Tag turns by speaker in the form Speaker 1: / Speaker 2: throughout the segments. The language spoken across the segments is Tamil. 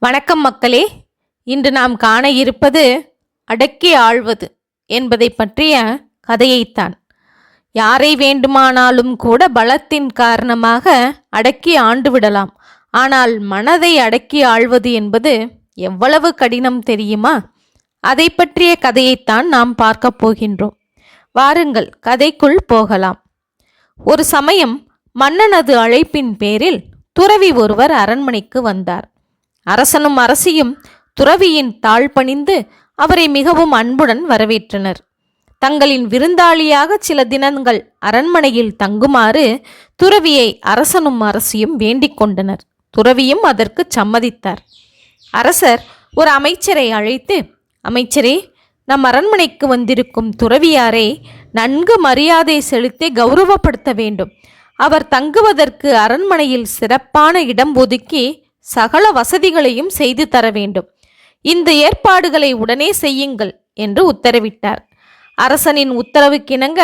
Speaker 1: வணக்கம் மக்களே. இன்று நாம் காண இருப்பது அடக்கி ஆழ்வது என்பதை பற்றிய கதையைத்தான். யாரை வேண்டுமானாலும் கூட பலத்தின் காரணமாக அடக்கி ஆண்டு விடலாம். ஆனால் மனதை அடக்கி ஆள்வது என்பது எவ்வளவு கடினம் தெரியுமா? அதை பற்றிய கதையைத்தான் நாம் பார்க்கப் போகின்றோம். வாருங்கள் கதைக்குள் போகலாம். ஒரு சமயம் மன்னனது அழைப்பின் பேரில் துறவி ஒருவர் அரண்மனைக்கு வந்தார். அரசனும் அரசியும் துறவியின் தாழ் பணிந்து அவரை மிகவும் அன்புடன் வரவேற்றனர். தங்களின் விருந்தாளியாக சில தினங்கள் அரண்மனையில் தங்குமாறு துறவியை அரசனும் அரசியும் வேண்டிக் கொண்டனர். துறவியும் அதற்கு சம்மதித்தார். அரசர் ஒரு அமைச்சரை அழைத்து அமைச்சரே நம் அரண்மனைக்கு வந்திருக்கும் துறவியாரை நன்கு மரியாதை செலுத்தி கௌரவப்படுத்த வேண்டும். அவர் தங்குவதற்கு அரண்மனையில் சிறப்பான இடம் ஒதுக்கி சகல வசதிகளையும் செய்து தர வேண்டும். இந்த ஏற்பாடுகளை உடனே செய்யுங்கள் என்று உத்தரவிட்டார். அரசனின் உத்தரவுக்கிணங்க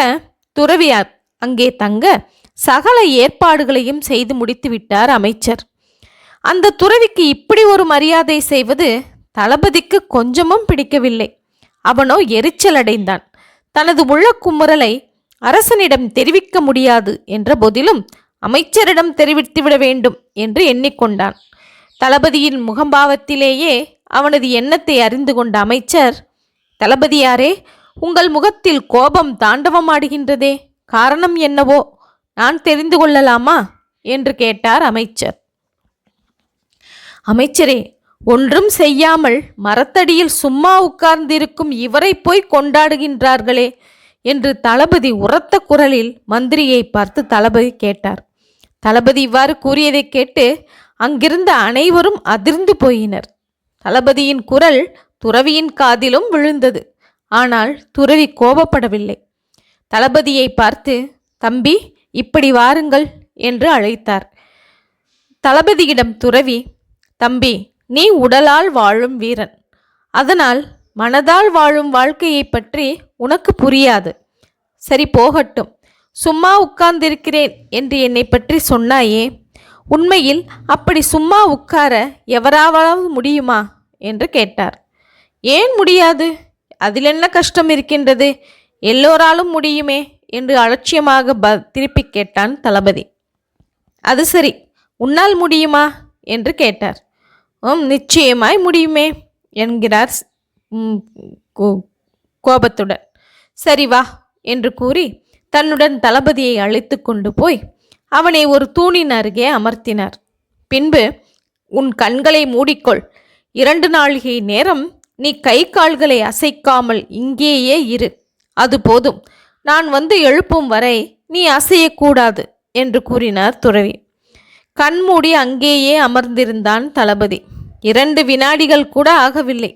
Speaker 1: துறவியார் அங்கே தங்க சகல ஏற்பாடுகளையும் செய்து முடித்துவிட்டார் அமைச்சர். அந்த துறவிக்கு இப்படி ஒரு மரியாதை செய்வது தளபதிக்கு கொஞ்சமும் பிடிக்கவில்லை. அவனோ எரிச்சல் அடைந்தான். தனது உள்ள குமுறலை அரசனிடம் தெரிவிக்க முடியாது என்ற போதிலும் அமைச்சரிடம் தெரிவித்துவிட வேண்டும் என்று எண்ணிக்கொண்டான். தளபதியின் முகம்பாவத்திலேயே அவனது எண்ணத்தை அறிந்து கொண்ட அமைச்சர் தளபதியாரே உங்கள் முகத்தில் கோபம் தாண்டவமாடுகின்றதே காரணம் என்னவோ நான் தெரிந்து கொள்ளலாமா? என்று கேட்டார் அமைச்சர். அமைச்சரே ஒன்றும் செய்யாமல் மரத்தடியில் சும்மா உட்கார்ந்திருக்கும் இவரை போய் கொண்டாடுகின்றார்களே என்று தளபதி உரத்த குரலில் மந்திரியை பார்த்து தளபதி கேட்டார். தளபதி இவ்வாறு கூறியதைக் கேட்டு அங்கிருந்த அனைவரும் அதிர்ந்து போயினர். தளபதியின் குரல் துறவியின் காதிலும் விழுந்தது. ஆனால் துறவி கோபப்படவில்லை. தளபதியை பார்த்து தம்பி இப்படி வாருங்கள் என்று அழைத்தார். தளபதியிடம் துறவி தம்பி நீ உடலால் வாழும் வீரன். அதனால் மனதால் வாழும் வாழ்க்கையை பற்றி உனக்கு புரியாது. சரி போகட்டும். சும்மா உட்கார்ந்திருக்கிறேன் என்று என்னை பற்றி சொன்னாயே உண்மையில் அப்படி சும்மா உட்கார எவராவது முடியுமா? என்று கேட்டார். ஏன் முடியாது? அதில் என்ன கஷ்டம் இருக்கின்றது? எல்லோராலும் முடியுமே என்று அலட்சியமாக ப திருப்பி கேட்டான் தளபதி. அது சரி உன்னால் முடியுமா? என்று கேட்டார். ம் நிச்சயமாய் முடியுமே என்கிறார் ஸ்- கோ- கோபத்துடன். சரி வா என்று கூறி தன்னுடன் தளபதியை அழைத்து கொண்டு போய் அவனை ஒரு தூணின் அருகே அமர்த்தினார். பின்பு உன் கண்களை மூடிக்கொள். இரண்டு நாழிகை நேரம் நீ கை கால்களை அசைக்காமல் இங்கேயே இரு. அது போதும். நான் வந்து எழுப்பும் வரை நீ அசையக்கூடாது என்று கூறினார் துறவி. கண்மூடி அங்கேயே அமர்ந்திருந்தான் தளபதி. இரண்டு வினாடிகள் கூட ஆகவில்லை.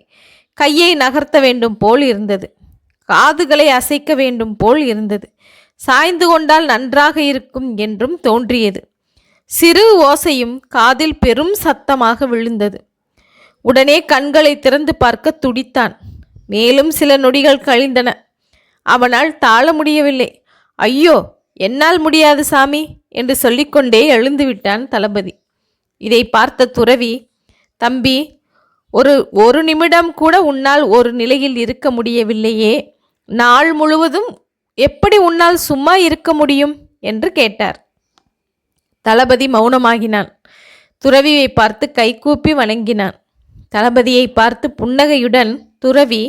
Speaker 1: கையை நகர்த்த வேண்டும் போல் இருந்தது. காதுகளை அசைக்க வேண்டும் போல் இருந்தது. சாய்ந்து கொண்டால் நன்றாக இருக்கும் என்றும் தோன்றியது. சிறு ஓசையும் காதில் பெரும் சத்தமாக விழுந்தது. உடனே கண்களை திறந்து பார்க்க துடித்தான். மேலும் சில நொடிகள் கழிந்தன. அவனால் தாழ முடியவில்லை. ஐயோ என்னால் முடியாது சாமி என்று சொல்லிக்கொண்டே எழுந்துவிட்டான் தளபதி. இதை பார்த்த துறவி தம்பி ஒரு ஒரு நிமிடம் கூட உன்னால் ஒரு நிலையில் இருக்க முடியவில்லையே. நாள் முழுவதும் எப்படி உன்னால் சும்மா இருக்க முடியும்? என்று கேட்டார். தளபதி மௌனமாகினான். துறவியை பார்த்து கைகூப்பி வணங்கினான். தளபதியை பார்த்து புன்னகையுடன் துறவி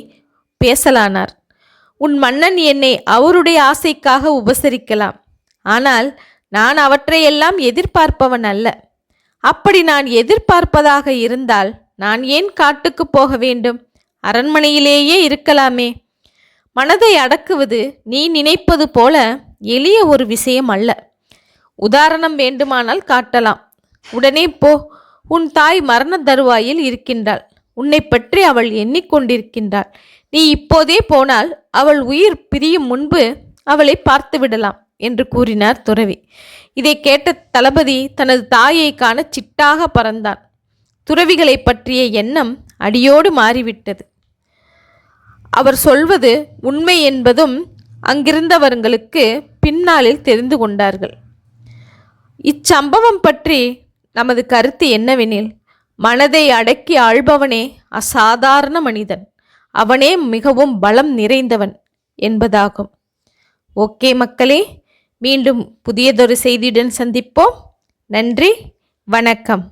Speaker 1: பேசலானார். உன் மன்னன் என்னை அவருடைய ஆசைக்காக உபசரிக்கலாம். ஆனால் நான் அவற்றையெல்லாம் எதிர்பார்ப்பவன் அல்ல. அப்படி நான் எதிர்பார்ப்பதாக இருந்தால் நான் ஏன் காட்டுக்கு போக வேண்டும்? அரண்மனையிலேயே இருக்கலாமே. மனதை அடக்குவது நீ நினைப்பது போல எளிய ஒரு விஷயம் அல்ல. உதாரணம் வேண்டுமானால் காட்டலாம். உடனே போ. உன் தாய் மரண தருவாயில் இருக்கின்றாள். உன்னை பற்றி அவள் எண்ணிக்கொண்டிருக்கின்றாள். நீ இப்போதே போனால் அவள் உயிர் பிரியும் முன்பு அவளை பார்த்து விடலாம் என்று கூறினார் துறவி. இதை கேட்ட தளபதி தனது தாயை காண சிட்டாக பறந்தான். துறவிகளை பற்றிய எண்ணம் அடியோடு மாறிவிட்டது. அவர் சொல்வது உண்மை என்பதும் அங்கிருந்தவர்களுக்கு பின்னாளில் தெரிந்து கொண்டார்கள். இச்சம்பவம் பற்றி நமது கருத்து என்னவெனில் மனதை அடக்கி ஆள்பவனே அசாதாரண மனிதன். அவனே மிகவும் பலம் நிறைந்தவன் என்பதாகும். ஓகே மக்களே மீண்டும் புதியதொரு செய்தியுடன் சந்திப்போம். நன்றி வணக்கம்.